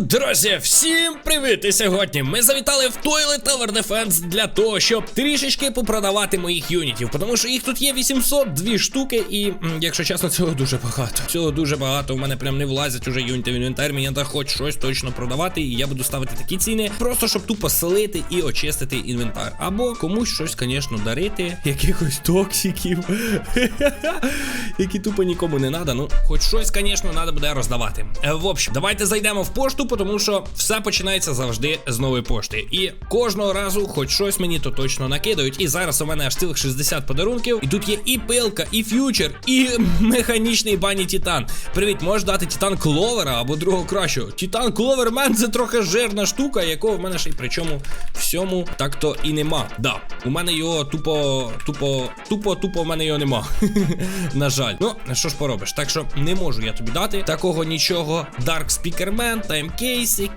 Друзі, всім привіт! І сьогодні ми завітали в Toilet Tower Defense для того, щоб трішечки попродавати моїх юнітів, тому що їх тут є 802 штуки, і якщо чесно, цього дуже багато. Цього дуже багато. У мене прям не влазять уже юніти в інвентар. Мені треба хоч щось точно продавати, і я буду ставити такі ціни, просто щоб тупо селити і очистити інвентар. Або комусь щось, звісно, дарити, якихось токсиків, які тупо нікому не треба. Ну, хоч щось, звісно, треба буде роздавати. Е, В общем, давайте зайдемо в пошту, тому що все починається завжди з нової пошти. І кожного разу, хоч щось мені то точно накидають. І зараз у мене аж цілих 60 подарунків. І тут є і пилка, і ф'ючер, і механічний бані Титан. Привіт, можеш дати Титан Кловера або другого кращого. Титан Кловермен це трохи жирна штука, якого в мене ще й причому всьому так то і нема. Да, у мене його тупо, тупо, тупо, тупо в мене його нема. На жаль. Ну, що ж поробиш? Так що не можу я тобі дати такого нічого. Dark Speakerman, таймкейси, кейси,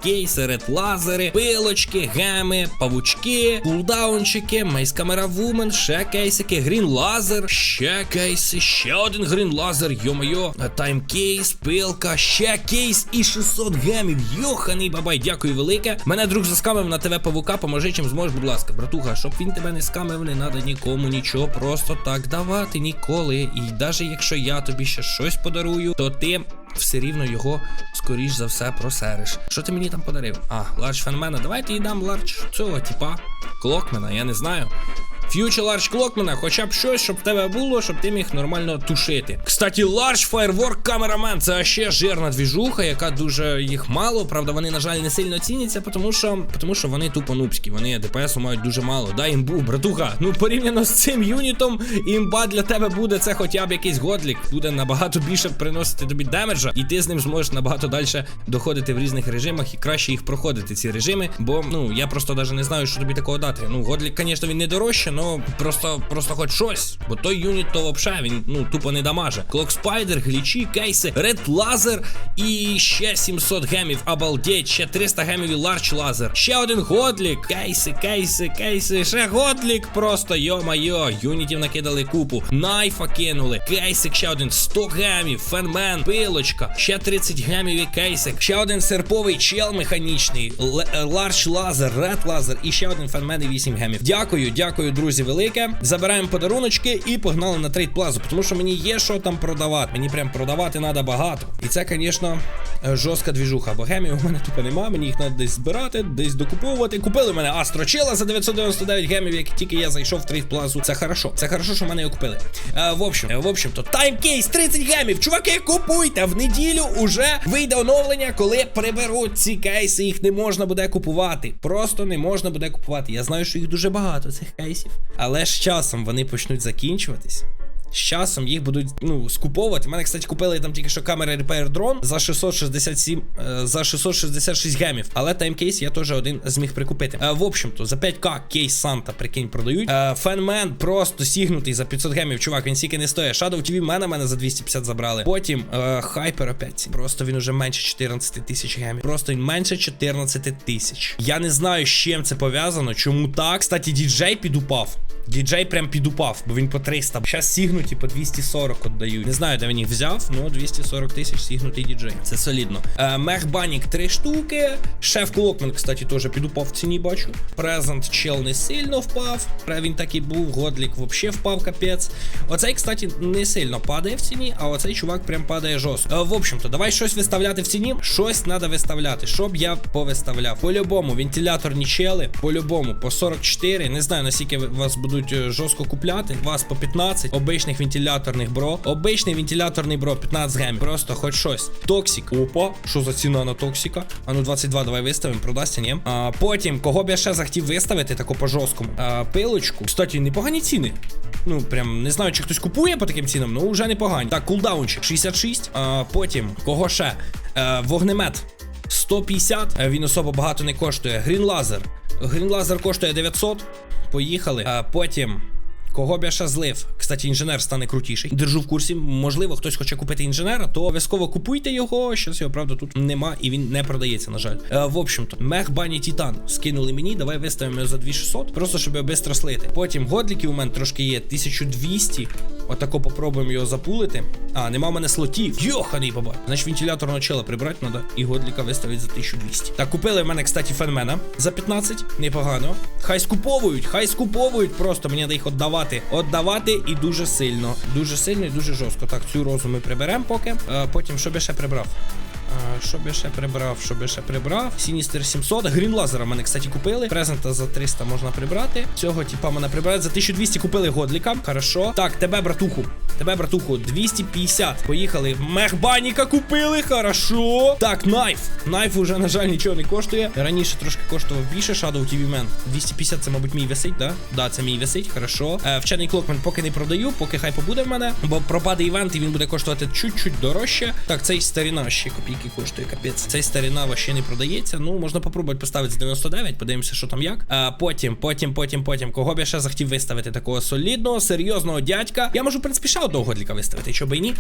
ред лазери, пилочки, геми, павучки, кулдаунчики, Мейс Камера Вумен, ще кейсики, грін лазер, ще кейси, ще один грін лазер, йо-моє, таймкейс, пилка, ще кейс і 600 гемів. Йоханий бабай, дякую велике. Мене друг заскамив на ТВ Павука, поможи чим зможеш, будь ласка, братуха, щоб він тебе не скамив, не треба нікому нічого просто так давати ніколи. І навіть якщо я тобі ще щось подарую, то ти все рівно його скоріш за все просериш. Що ти мені там подарив? А, ларч фенмена. Давайте їй ларч цього, типа, клокмена, я не знаю. Ф'ючер Ларч Клокмена, хоча б щось, щоб в тебе було, щоб ти міг нормально тушити. Кстати, Ларч Firework Cameraman це ще жирна двіжуха, яка дуже їх мало. Правда, вони, на жаль, не сильно ціняться, тому що, тому що вони тупо нубські. Вони ДПС мають дуже мало. Дай імбу, братуха. Ну порівняно з цим юнітом, імба для тебе буде це хоча б якийсь годлік. Буде набагато більше приносити тобі демеджа, і ти з ним зможеш набагато далі доходити в різних режимах і краще їх проходити, ці режими. Бо ну я просто навіть не знаю, що тобі такого дати. Ну, годлік, звісно, він не дорожче, но просто просто хоч щось. Бо той юніт то вообще він ну тупо не дамаже. Клок спайдер, глічі, кейси, ред лазер і ще 700 гемів. Обалдеть, ще 300 гемів і ларч лазер. Ще один годлік. Кейси, кейси, кейси. Ще годлік. Просто йо-майо. Юнітів накидали купу. Найфа кинули. Кейсик, ще один 100 гемів. Фенмен, пилочка. Ще 30 гемів і кейсик. Ще один серповий чел механічний. Ларч лазер, ред лазер. І ще один фенмен і 8 гемів. Дякую, дякую, друзі, велике. Забираємо подаруночки і погнали на трейд плазу, тому що мені є що там продавати. Мені прям продавати треба багато. І це, звісно, жорстка двіжуха. Бо гемів у мене тупо нема. Мені їх треба десь збирати, десь докуповувати. Купили мене Астрочела за 999 гемів, як тільки я зайшов в трейд плазу. Це хорошо. Це хорошо, що мене його купили. Е, в общем, е, в общем, то таймкейс 30 гемів. Чуваки, купуйте! В неділю уже вийде оновлення, коли приберуть ці кейси. Їх не можна буде купувати. Просто не можна буде купувати. Я знаю, що їх дуже багато, цих кейсів. Але ж часом вони почнуть закінчуватись. З часом їх будуть ну скуповувати. У мене, кстати, купили там тільки що камера Repair Drone за 667, е, за 666 гемів. Але таймкейс я теж один зміг прикупити. Е, в общем-то, за 5к кейс Санта, прикинь, продають. Е, Фенмен просто сігнутий за 500 гемів. Чувак, він стільки не стоїть. Shadow TV мене мене за 250 забрали. Потім Хайпер опять. Просто він уже менше 14 тисяч гемів. Просто він менше 14 тисяч. Я не знаю, з чим це пов'язано. Чому так? Кстати, діджей підупав. Діджей прям підупав, бо він по 300. Зараз сігнуті по 240 віддають. Не знаю, де він їх взяв, ну 240 тисяч сігнутий діджей. Це солідно. Е, Мехбанік 3 штуки. Шеф Клокмен, кстати, теж підупав в ціні, бачу. Презент чел не сильно впав. Пре, Він так і був. Годлік взагалі впав, капець. Оцей, кстати, не сильно падає в ціні, а оцей чувак прям падає жорстко. Е, в общем-то, давай щось виставляти в ціні. Щось треба виставляти. Щоб я повиставляв. По-любому, вентиляторні чели. По-любому, по 44. Не знаю, наскільки вас будуть е, жорстко купляти. Вас по 15. Обичних вентиляторних бро. Обичний вентиляторний бро, 15 гемів. Просто хоч щось. Токсик. Опа, що за ціна на токсика? А ну 22 давай виставимо, продасться, ні? А, потім, кого б я ще захотів виставити, тако по жорсткому. А, пилочку. Кстати, непогані ціни. Ну, прям не знаю, чи хтось купує по таким цінам, ну вже непогані. Так, кулдаунчик 66. А, потім, кого ще? Е, вогнемет. 150, Е, він особо багато не коштує. Грін лазер. Грін лазер коштує 900. Поїхали. А потім. Кого б я ще злив? Кстати, інженер стане крутіший. Держу в курсі. Можливо, хтось хоче купити інженера, то обов'язково купуйте його. Щось його, правда, тут нема і він не продається, на жаль. Е, в общем-то, мех бані Тітан скинули мені. Давай виставимо його за 2600, просто щоб його швидко слити. Потім годліки у мене трошки є 1200. Отако попробуємо його запулити. А, нема в мене слотів. Йоханий баба. Значить, вентиляторного чела прибрати треба і годліка виставити за 1200. Так, купили в мене, кстати, фенмена за 15. Непогано. Хай скуповують, хай скуповують. Просто мені треба їх віддавати. Віддавати і дуже сильно. Дуже сильно і дуже жорстко. Так, цю розу ми приберемо поки. А, потім, що би ще прибрав? Що би ще прибрав, що би ще прибрав? Сіністер 700. Грін лазера мене, кстати, купили. Презента за 300 можна прибрати. Цього типа мене прибрати. За 1200 купили годліка. Хорошо. Так, тебе, братуху. Тебе, братуху, 250. Поїхали. Мехбаніка купили. Хорошо. Так, найф. Найф уже, на жаль, нічого не коштує. Раніше трошки коштував більше. Shadow TV Man. 250 це, мабуть, мій висить, да? Да, це мій висить. Хорошо. Е, вчений клокмен поки не продаю, поки хай побуде в мене. Бо пропаде івент і він буде коштувати чуть-чуть дорожче. Так, цей старіна ще копійки коштує, капець. Цей старіна ще не продається. Ну, можна попробувати поставити з 99, подивимося, що там як. А потім, потім, потім, потім. Кого б я ще захотів виставити? Такого солідного, серйозного дядька. Я можу, в принципі, ще одного годліка виставити, що би і ні.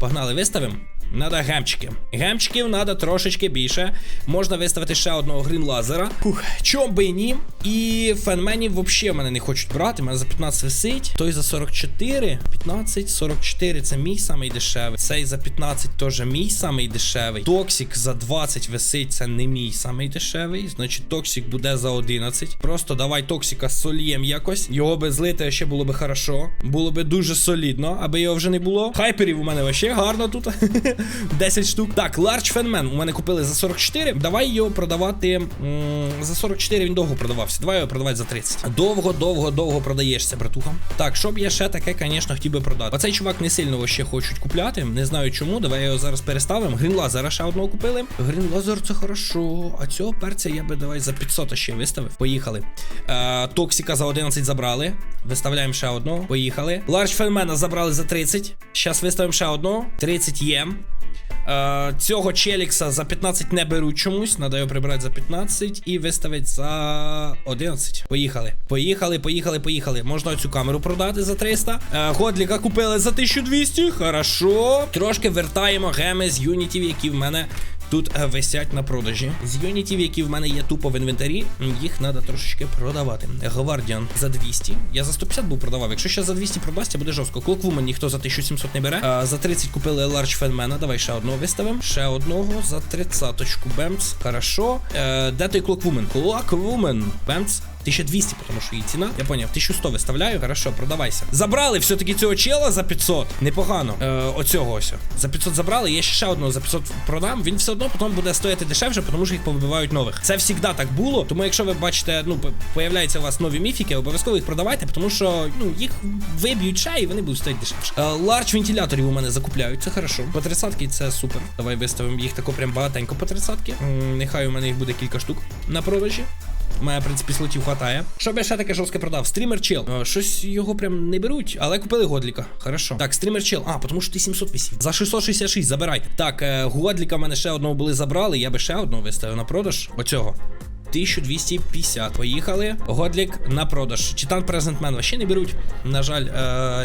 Погнали, виставимо. Надо гемчики. Гемчиків надо трошечки більше. Можна виставити ще одного грін лазера. Фух, чом би і ні. І фенменів взагалі мене не хочуть брати. Мене за 15 висить. Той за 44. 15, 44 це мій самий дешевий. Цей за 15 теж мій самий дешевий. Токсик за 20 висить, це не мій самий дешевий. Значить, токсик буде за 11. Просто давай токсика сольєм якось. Його би злити ще було би хорошо. Було би дуже солідно, аби його вже не було. Хайперів у мене вообще гарно тут. 10 штук. Так, Large Fenman у мене купили за 44. Давай його продавати. м, за 44 він довго продавався. Давай його продавати за 30. Довго, довго, довго продаєшся, братуха. Так, щоб я ще таке, звісно, хотів би продати. Оцей чувак не сильно ще хочуть купляти. Не знаю чому. Давай його зараз переставимо. Грін лазера ще одного купили. Грін лазер це хорошо. А цього перця я би давай за 500 ще виставив. Поїхали. Е, Токсика за 11 забрали. Виставляємо ще одного. Поїхали. Ларч Фенмена забрали за 30. Зараз виставимо ще одного. 30 є. Е, цього челікса за 15 не беруть чомусь. надаю прибрати за 15 і виставити за 11. Поїхали. Поїхали, поїхали, поїхали. Можна цю камеру продати за 300. Е, Годліка купили за 1200. Хорошо. Трошки вертаємо геми з юнітів, які в мене. Тут е, висять на продажі. З юнітів, які в мене є тупо в інвентарі, їх треба трошечки продавати. Гвардіан за 200. Я за 150 був продавав. Якщо ще за 200 продасться, буде жорстко. Клоквумен ніхто за 1700 не бере. А, за 30 купили Ларч Фенмена. Давай ще одного виставимо. Ще одного за 30-очку. Бемц. Хорошо. Е, де той Клоквумен? Клоквумен. Бемц. 1200, тому що її ціна. Я поняв, 1100 виставляю. Хорошо, продавайся. Забрали все-таки цього чела за 500. Непогано. Е, оцього ось. За 500 забрали. Я ще одного за 500 продам. Він все одно потім буде стояти дешевше, тому що їх повибивають нових. Це завжди так було. Тому якщо ви бачите, ну появляються у вас нові міфіки, обов'язково їх продавайте, тому що ну їх виб'ють ще і вони будуть стояти дешевше. Е, Ларч вентиляторів у мене закупляють. Це хорошо. По 30 це супер. Давай виставимо їх тако прям багатенько по 30 Нехай у мене їх буде кілька штук на продажі. Мене, в принципі, слотів хватає. Що б я ще таке жорстке продав? Стрімер чел. Е, Щось його прям не беруть, але купили годліка. Хорошо. Так, стрімер чел. А, тому що ти 700 висів. За 666 забирай. Так, е, годліка в мене ще одного були забрали. Я би ще одного виставив на продаж. Оцього. 1250. Поїхали. Годлік на продаж. Читан Презентмен вообще не беруть. На жаль,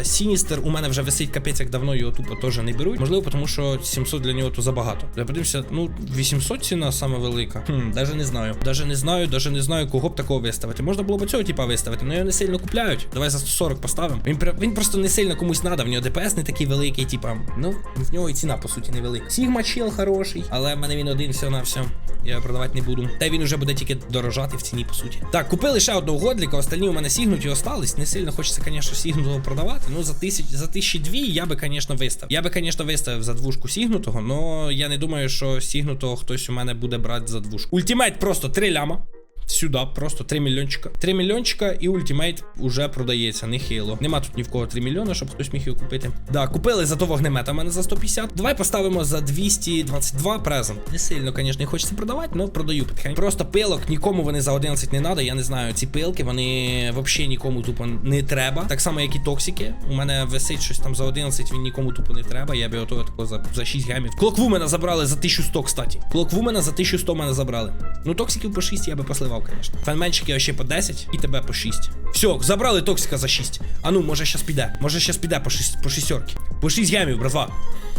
Сіністер у мене вже висить капець, як давно його тупо теж не беруть. Можливо, тому що 700 для нього то забагато. Я подивимося, ну 800 ціна саме велика. Хм, даже не знаю. Даже не знаю, даже не знаю, кого б такого виставити. Можна було б цього типа виставити, але його не сильно купляють. Давай за 140 поставимо. Він він просто не сильно комусь надо. В нього ДПС не такий великий, типа. Ну, в нього і ціна по суті невелика. Сігма чел хороший, але в мене він один все на все. Я продавати не буду. Та він уже буде тільки дорожати в ціні, по суті. Так, купили ще одного годліка, остальні у мене сігнуті остались. Не сильно хочеться, звісно, сігнутого продавати. Ну, за тисяч за тисячі дві я би, звісно, виставив. Я би, звісно, виставив за двушку сігнутого, але я не думаю, що сігнутого хтось у мене буде брати за двушку. Ультимейт просто три ляма. Сюди просто 3 мільйончика. 3 мільйончика і ультимейт уже продається, нехило. Нема тут ні в кого 3 мільйони, щоб хтось міг його купити. Да, купили зато вогнемета мене за 150. Давай поставимо за 222 презент. Не сильно, звісно, не хочеться продавати, але продаю потихеньку. Просто пилок нікому вони за 11 не треба. Я не знаю, ці пилки, вони взагалі нікому тупо не треба. Так само, як і токсики. У мене висить щось там за 11, він нікому тупо не треба. Я би ото тако за, за 6 гемів. Клоквумена забрали за 1100, кстати. Клоквумена за 1100 мене забрали. Ну, токсиків по 6 я би посливав, звісно. Фенменчики ще по 10 і тебе по 6. Все, забрали токсика за 6. А ну, може щас піде. Може щас піде по 6 по шістерки. По 6 гемів, братва.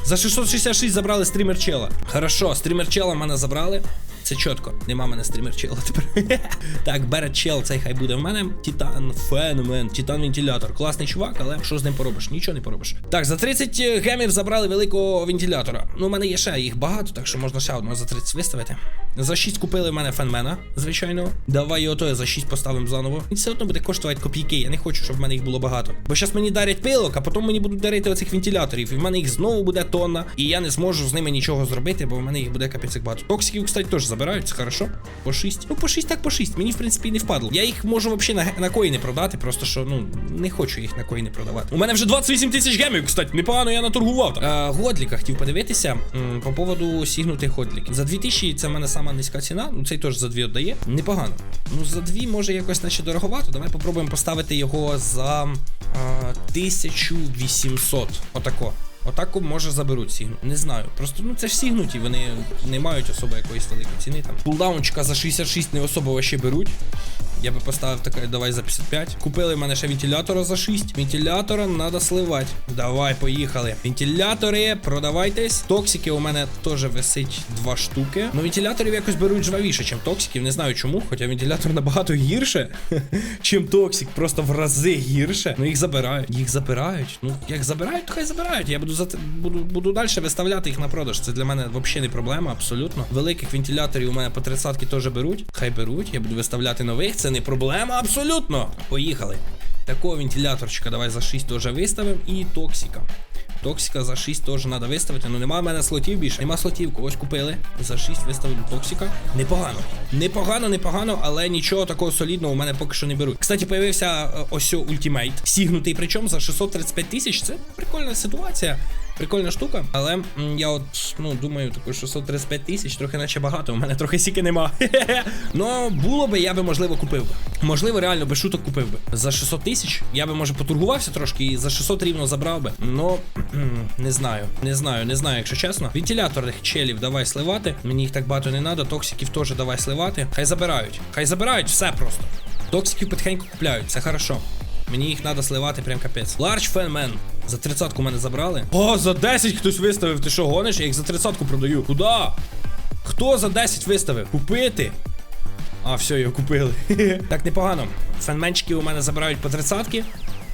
За 666 забрали стрімер чела. Хорошо, стрімер чела мене забрали. Це чітко. Нема мене стрімер чела тепер. так, Берет чел, цей хай буде в мене. Титан феномен, Титан вентилятор. Класний чувак, але що з ним поробиш? Нічого не поробиш. Так, за 30 гемів забрали великого вентилятора. Ну, у мене є ще їх багато, так що можна ще одного за 30 виставити. За 6 купили в мене фенмена, звичайно. Давай його то за 6 поставимо заново. І все одно буде коштувати копійки. Я не хочу, щоб в мене їх було багато. Бо зараз мені дарять пилок, а потім мені будуть дарити оцих вентиляторів. І в мене їх знову буде тонна. І я не зможу з ними нічого зробити, бо в мене їх буде капець багато. Токсиків, кстати, теж забирають, це хорошо. По 6. Ну, по 6 так по 6. Мені, в принципі, не впадло. Я їх можу взагалі на, на коїни продати, просто що, ну, не хочу їх на коїни продавати. У мене вже 28 тисяч гемів, кстати, непогано я наторгував. А, Годліка хотів подивитися м, по поводу сігнутих годліків. За 2000 це в мене сама низька ціна. Ну, цей теж за 2 віддає. Непогано. Ну, за 2 може якось наче дороговато. Давай попробуємо поставити його за а, 1800. Отако. Отаку може заберуть сігну. Не знаю. Просто ну це ж сігнуті, вони не мають особи якоїсь великої ціни там. Кулдаунчика за 66 не особо ще беруть. Я би поставив таке, давай за 55. Купили в мене ще вентилятора за 6. Вентилятора треба сливати. Давай, поїхали. Вентилятори, продавайтесь. Токсики у мене теж висить два штуки. Ну, вентиляторів якось беруть жвавіше, ніж токсиків. Не знаю чому, хоча вентилятор набагато гірше, чим токсик. Просто в рази гірше. Ну їх забирають. Їх забирають. Ну, як забирають, то хай забирають. Я буду за буду, буду далі виставляти їх на продаж. Це для мене взагалі не проблема, абсолютно. Великих вентиляторів у мене по 30 теж беруть. Хай беруть, я буду виставляти нових. Це не проблема, абсолютно. Поїхали. Такого вентиляторчика давай за 6 теж виставимо. І токсика. Токсика за 6 теж треба виставити. Ну нема в мене слотів більше. Нема слотів, когось купили. За 6 виставили токсика. Непогано. Непогано, непогано, але нічого такого солідного у мене поки що не беруть. Кстати, появився е, ось о ультимейт. Сігнутий, причому за 635 тисяч. Це прикольна ситуація. Прикольна штука, але я от ну думаю, таку 635 тисяч, трохи наче багато. У мене трохи сіки нема. Ну було би, я би можливо купив би. Можливо, реально без шуток купив би. За 600 тисяч я би може потургувався трошки і за 600 рівно забрав би. Ну не знаю, не знаю, не знаю, якщо чесно. Вентиляторних челів давай сливати. Мені їх так багато не треба. Токсиків теж давай сливати. Хай забирають. Хай забирають все просто. Токсиків потихеньку купляють, це хорошо. Мені їх треба сливати прям капець. Large Fan Man. За 30-ку мене забрали. О, за 10 хтось виставив. Ти що, гониш? Я їх за 30-ку продаю. Куда? Хто за 10 виставив? Купити? А, все, його купили. так, непогано. Фенменчики у мене забирають по 30-ки.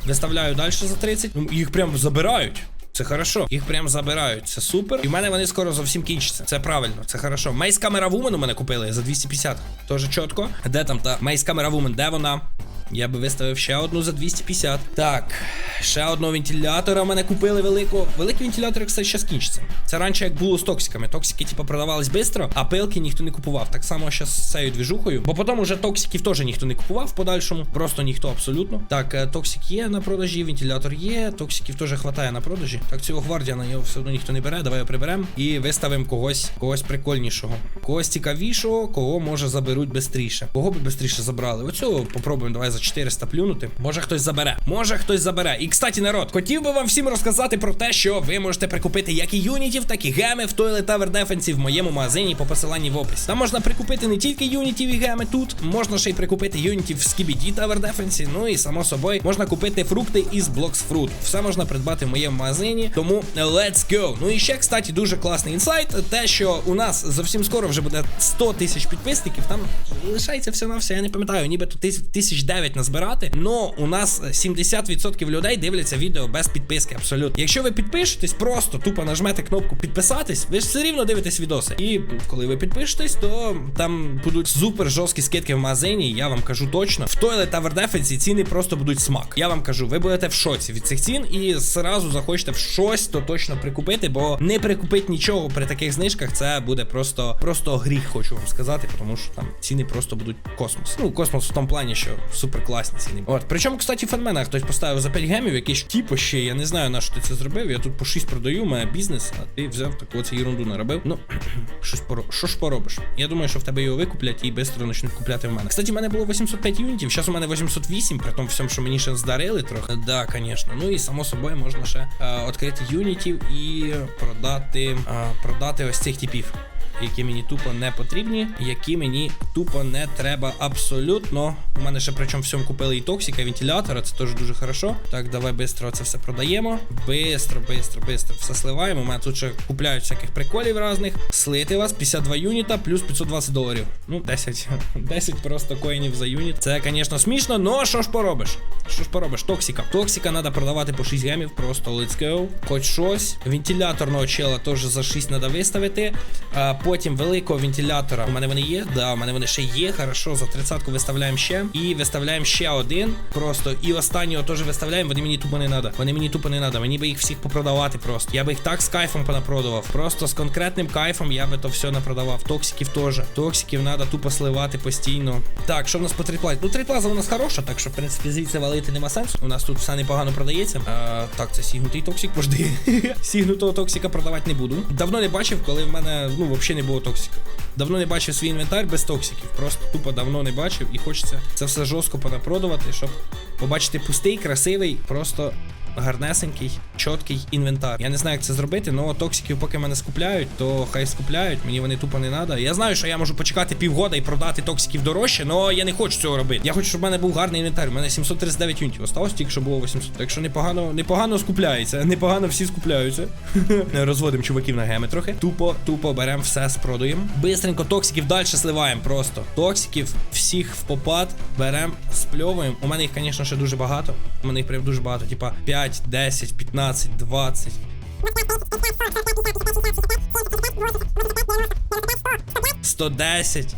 Виставляю далі за 30. Ну, їх прям забирають. Це хорошо. Їх прям забирають. Це супер. І в мене вони скоро зовсім кінчаться. Це правильно, це хорошо. Мейс камера Вумен у мене купили за 250. Тоже чітко. Де там та Мейс камера Вумен? Де вона? Я би виставив ще одну за 250. Так, ще одного вентилятора мене купили великого. Великий вентилятор, кстати, ще скінчиться. Це раніше як було з токсиками. Токсики, типу, продавались швидко, а пилки ніхто не купував. Так само ще з цією двіжухою. Бо потім уже токсиків теж ніхто не купував в подальшому. Просто ніхто абсолютно. Так, е, токсик є на продажі, вентилятор є. Токсиків теж хватає на продажі. Так, цього гвардіана його все одно ніхто не бере. Давай його приберемо і виставимо когось, когось прикольнішого. Когось цікавішого, кого може заберуть швидше. Кого би швидше забрали? Оцього попробуємо давай 400 плюнути. Може хтось забере. Може хтось забере. І кстати, народ, хотів би вам всім розказати про те, що ви можете прикупити як і юнітів, так і геми в Toilet Tower Defense в моєму магазині по посиланні в описі. Там можна прикупити не тільки юнітів і геми тут, можна ще й прикупити юнітів в Skibidi Tower Defense. Ну і само собою можна купити фрукти із Blocks Fruit. Все можна придбати в моєму магазині. Тому let's go. Ну і ще, кстати, дуже класний інсайт. Те, що у нас зовсім скоро вже буде 100 тисяч підписників. Там лишається все на все. Я не пам'ятаю, нібито тисяч 9 навіть назбирати. Но у нас 70% людей дивляться відео без підписки. Абсолютно. Якщо ви підпишетесь, просто тупо нажмете кнопку підписатись, ви ж все рівно дивитесь відоси. І коли ви підпишетесь, то там будуть супер жорсткі скидки в магазині. Я вам кажу точно, в той, та Вердефенсі ціни просто будуть смак. Я вам кажу, ви будете в шоці від цих цін і зразу захочете в щось то точно прикупити, бо не прикупить нічого при таких знижках. Це буде просто просто гріх, хочу вам сказати, тому що там ціни просто будуть космос. Ну, космос в тому плані, що супер класні ціни. От, причому, кстати, фенмена хтось поставив за 5 гемів, якийсь типу ще, я не знаю, на що ти це зробив. Я тут по 6 продаю, мене бізнес, а ти взяв таку оце ерунду наробив. Ну, щось поро... що ж поробиш? Я думаю, що в тебе його викуплять і швидко почнуть купляти в мене. Кстати, в мене було 805 юнітів, зараз у мене 808, при тому всьому, що мені ще здарили трохи. Да, звісно. Ну і само собою можна ще е, відкрити юнітів і продати, е, продати ось цих типів. Які мені тупо не потрібні, які мені тупо не треба абсолютно. У мене ще причому всьому купили і токсика, і вентилятора, це теж дуже хорошо. Так, давай швидко це все продаємо. Бистро, бистро, бистро все сливаємо. У мене тут ще купляють всяких приколів різних. Слити вас 52 юніта плюс 520 доларів. Ну, 10. 10 просто коїнів за юніт. Це, звісно, смішно, но що ж поробиш? Що ж поробиш? Токсика. Токсика треба продавати по 6 гемів, просто let's go. Хоч щось. Вентиляторного чела теж за 6 треба виставити. А потім великого вентилятора. У мене вони є? Да, у мене вони ще є. Хорошо, за 30-ку виставляємо ще. І виставляємо ще один. Просто. І останнього теж виставляємо. Вони мені тупо не треба. Вони мені тупо не треба. Мені би їх всіх попродавати просто. Я би їх так з кайфом понапродавав. Просто з конкретним кайфом я би то все напродавав. Токсиків теж. Токсиків треба тупо сливати постійно. Так, що в нас по триплазі? Ну, триплаза у нас хороша, так що, в принципі, звідси валити нема сенсу. У нас тут все непогано продається. А, так, це сігнутий токсик, пожди. Сігнутого токсика продавати не буду. Давно не бачив, коли в мене ну взагалі не було токсика. Давно не бачив свій інвентар без токсиків. Просто тупо давно не бачив і хочеться це все жорстко понапродувати, щоб побачити пустий, красивий, просто гарнесенький, чіткий інвентар. Я не знаю, як це зробити, але токсиків, поки мене скупляють, то хай скупляють, мені вони тупо не треба. Я знаю, що я можу почекати півгода і продати токсиків дорожче, але я не хочу цього робити. Я хочу, щоб в мене був гарний інвентар. У мене 739 юнітів. Осталось тільки, що було 800. Так що непогано, непогано скупляється. Непогано всі скупляються. Розводимо чуваків на геми трохи. Тупо, тупо беремо все, спродуємо. Бистренько токсиків далі сливаємо просто. Токсиків всіх в попад беремо, спльовуємо. У мене їх, звісно, ще дуже багато. У мене їх прям дуже багато. Типа 5, 10, 15, 20. 110,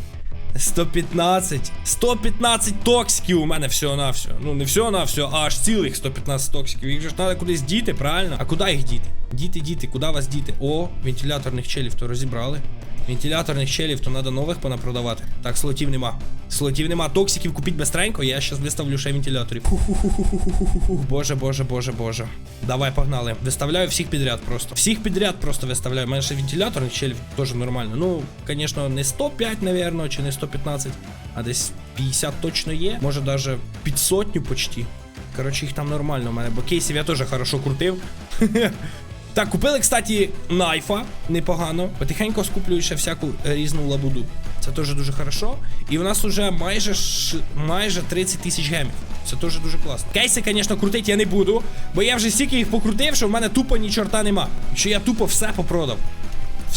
115, 115 токсиків у мене всього на все. Ну не всього на все, а аж цілих 115 токсиків. Їх же ж треба кудись діти, правильно? А куди їх діти? Діти, діти, куди вас діти? О, вентиляторних челів то розібрали. Вентиляторних челів, то треба нових понапродавати. Так, слотів нема. Слотів нема. Токсиків купіть бестренько, я зараз виставлю ще вентиляторів. Фу-фу-фу-фу-фу-фу-фу. Боже, боже, боже, боже. Давай, погнали. Виставляю всіх підряд просто. Всіх підряд просто виставляю. У мене ще вентиляторних челів теж нормально. Ну, звісно, не 105, навірно, чи не 115, а десь 50 точно є. Може даже під сотню почти. Коротше, їх там нормально у мене, бо кейсів я теж хорошо крутив. Так, купили, кстати, найфа непогано. Потихеньку скуплюю ще всяку е, різну лабуду. Це теж дуже хорошо. І у нас уже майже ш... майже 30 тисяч гемів. Це теж дуже класно. Кейси, звісно, крутити я не буду, бо я вже стільки їх покрутив, що в мене тупо ні чорта нема. Що я тупо все попродав.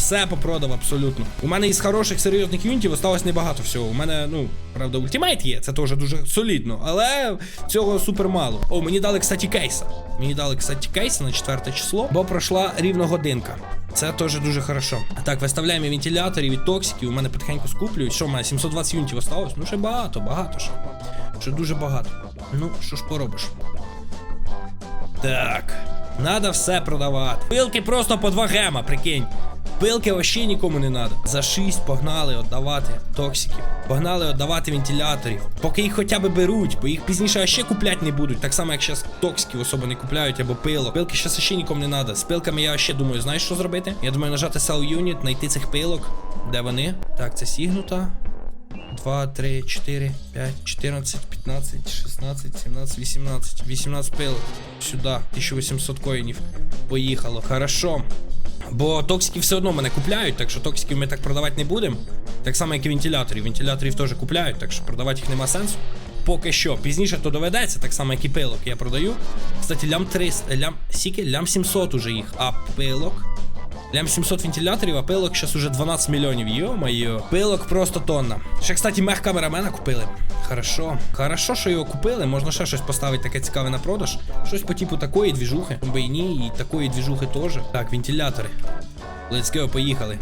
Все попродав абсолютно. У мене із хороших серйозних юнітів осталось небагато всього. У мене, ну, правда, ультимейт є, це теж дуже солідно, але цього супер мало. О, мені дали, кстати, кейса. Мені дали, кстати, кейса на четверте число, бо пройшла рівно годинка. Це теж дуже хорошо. Так, виставляємо вентиляторів і токсиків. У мене потихеньку скуплюють. Що в мене 720 юнітів осталось? Ну, ще багато, багато ще. Ще дуже багато. Ну, що ж поробиш? Так. Надо все продавати. Пилки просто по 2 гема, прикинь. Пилки вообще нікому не надо. За 6 погнали віддавати токсиків. Погнали віддавати вентиляторів. Поки їх хоча б беруть, бо їх пізніше ще купляти не будуть. Так само, як зараз токсиків особо не купляють або пилок. Пилки зараз ще нікому не надо. З пилками я ще думаю, знаєш, що зробити? Я думаю, нажати Sell Unit, знайти цих пилок. Де вони? Так, це сігнута. 2, 3, 4, 5, 14, 15, 16, 17, 18. 18 пилок. Сюди. 1800 коїнів. Поїхало. Хорошо. Бо токсики все одно мене купляють, так що токсиків ми так продавати не будемо. Так само, як і вентиляторів. Вентиляторів теж купляють, так що продавати їх нема сенсу. Поки що. Пізніше то доведеться, так само, як і пилок я продаю. Кстати, лям 300, лям, сіки, лям 700 уже їх. А пилок. Лям 700 вентиляторів, а пилок зараз уже 12 мільйонів. Йо-моє. Пилок просто тонна. Ще, кстати, мех камерамена купили. Хорошо. Хорошо, що його купили. Можна ще щось поставити таке цікаве на продаж. Щось по типу такої двіжухи. Бейні і такої двіжухи теж. Так, вентилятори. Let's поїхали.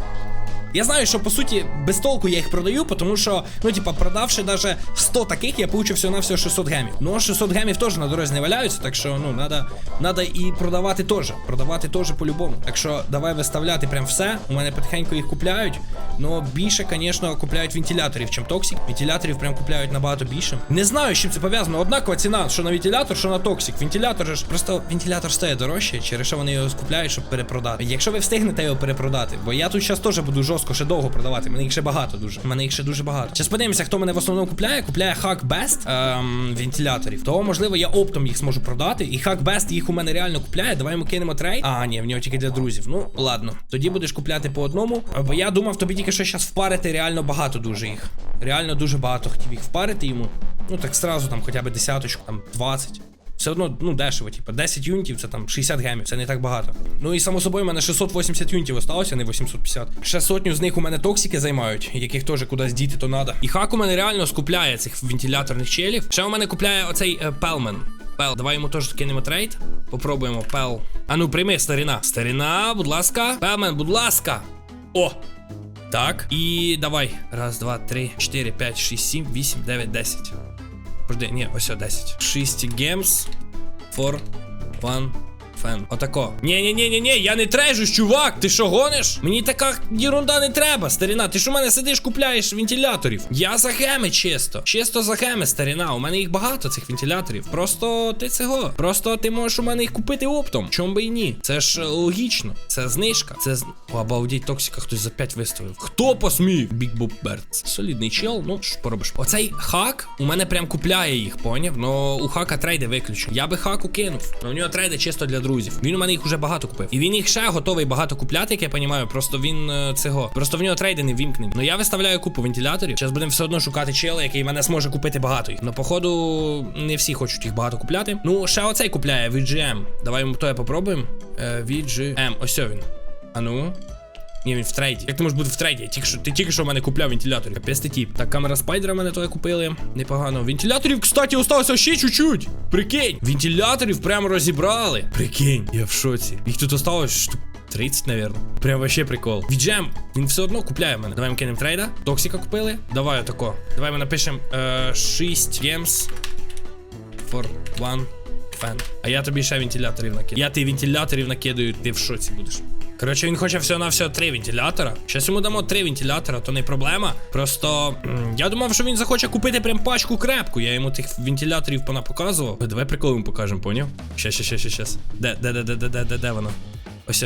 Я знаю, що по суті без толку я їх продаю, тому що, ну, типа, продавши даже 100 таких, я получу всього на всього 600 гемів. Ну, 600 гемів теж на дорозі не валяються, так що, ну, надо, надо і продавати теж. Продавати теж по-любому. Так що давай виставляти прям все. У мене потихеньку їх купляють. Ну, більше, звісно, купляють вентиляторів, чим токсик. Вентиляторів прям купляють набагато більше. Не знаю, з чим це пов'язано. Однакова ціна, що на вентилятор, що на токсик. Вентилятор же ж просто вентилятор стає дорожче, через що вони його скупляють, щоб перепродати. Якщо ви встигнете його перепродати, бо я тут зараз теж буду жорстко жорстко, ще довго продавати. Мене їх ще багато дуже. Мене їх ще дуже багато. Зараз подивимося, хто мене в основному купляє. Купляє Hack Best ем, вентиляторів. То можливо я оптом їх зможу продати. І Hack Best їх у мене реально купляє. Давай йому кинемо трейд. А, ні, в нього тільки для друзів. Ну ладно. Тоді будеш купляти по одному. Бо я думав, тобі тільки що зараз впарити реально багато дуже їх. Реально дуже багато хотів їх впарити йому. Ну так сразу там хоча б десяточку, там 20. Все одно, ну, дешево, типу, 10 юнітів це там 60 гемів, це не так багато. Ну і само собою, у мене 680 юнітів осталося, не 850. Ще сотню з них у мене токсики займають, яких теж кудись діти, то надо. І хак у мене реально скупляє цих вентиляторних челів. Ще у мене купляє оцей е, Пелмен. Пел, давай йому теж кинемо трейд. Попробуємо, Пел. А ну, прийми, старина. Старина, будь ласка. Пелмен, будь ласка. О! Так. І давай. Раз, два, три, чотири, п'ять, шість, сім, вісім, дев'ять, десять. Ні, ось 10. 6 games for one fan. Отако. ні ні ні ні ні я не трежусь, чувак. Ти що гониш? Мені така єрунда не треба, старина. Ти що в мене сидиш, купляєш вентиляторів? Я за геми чисто. Чисто за геми, старина. У мене їх багато, цих вентиляторів. Просто ти цього. Просто ти можеш у мене їх купити оптом. Чом би і ні? Це ж е, логічно. Це знижка. Це з. Обалдіть, токсика хтось за 5 виставив. Хто посмів? Big Bob Birds. Солідний чел, ну що поробиш. Оцей хак у мене прям купляє їх, поняв? Но у хака трейди виключені. Я би хаку кинув. Но у нього трейди чисто для друзів. Він у мене їх уже багато купив. І він їх ще готовий багато купляти, як я розумію. Просто він е, цього. Просто в нього трейди не вімкнені. Ну я виставляю купу вентиляторів. Зараз будемо все одно шукати чела, який мене зможе купити багато їх. Ну, походу не всі хочуть їх багато купляти. Ну, ще оцей купляє VGM. Давай йому то я попробуємо. Е, VGM. Ось він. А ну. Ні, він в трейді. Як ти можеш бути в трейді? Тільки що, ти тільки що в мене купляв вентилятор. Капець ти тіп. Так, камера спайдера мене то купили. Непогано. Вентиляторів, кстати, осталося ще чуть-чуть. Прикинь. Вентиляторів прямо розібрали. Прикинь, я в шоці. Їх тут осталось штук 30, наверное. Прям вообще прикол. Віджем, він все одно купляє мене. Давай ми кинемо трейда. Токсика купили. Давай отако. Давай ми напишемо е, 6 games for one fan. А я тобі ще вентиляторів накидаю. Я ти вентиляторів накидаю, ти в шоці будеш. Коротше, він хоче всього на все три вентилятора. Щас йому дамо три вентилятора, то не проблема. Просто я думав, що він захоче купити прям пачку крепку. Я йому тих вентиляторів понапоказував. Давай прикол йому покажемо, поняв? Щас, щас, щас, щас, де, де, де, де, де, де, де воно? Ось.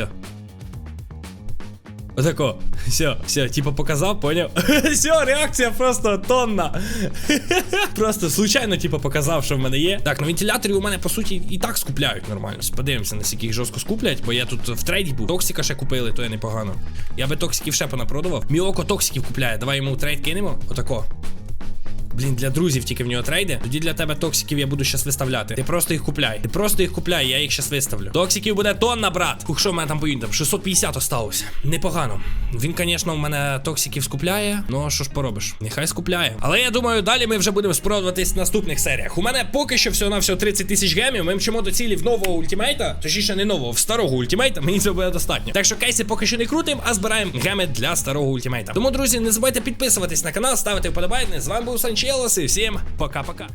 Отако. Все, все, типа показав, поняв? Все, реакція просто тонна. Просто случайно, типа, показав, що в мене є. Так, ну вентиляторів у мене по суті і так скупляють нормально. Подивимося, наскільки їх жорстко скуплять, бо я тут в трейді був. Токсика ще купили, то я непогано. Я би токсиків ще понапродавав. Міоко токсиків купляє. Давай йому трейд кинемо. Отако. Блін, для друзів тільки в нього трейди. Тоді для тебе токсиків я буду щас виставляти. Ти просто їх купляй. Ти просто їх купляй, я їх щас виставлю. Токсиків буде тонна, брат. Ух, що в мене там поїде? 650 осталося. Непогано. Він, звісно, в мене токсиків скупляє. Ну що ж поробиш? Нехай скупляє. Але я думаю, далі ми вже будемо спробуватись в наступних серіях. У мене поки що всього на всього 30 тисяч гемів. Ми мчимо до цілі в нового ультимейта. Точніше, не нового, в старого ультимейта. Мені цього буде достатньо. Так що кейси поки що не крутим, а збираємо геми для старого ультимейта. Тому, друзі, не забувайте підписуватись на канал, ставити вподобайки. З вами був Белос, и всем пока-пока.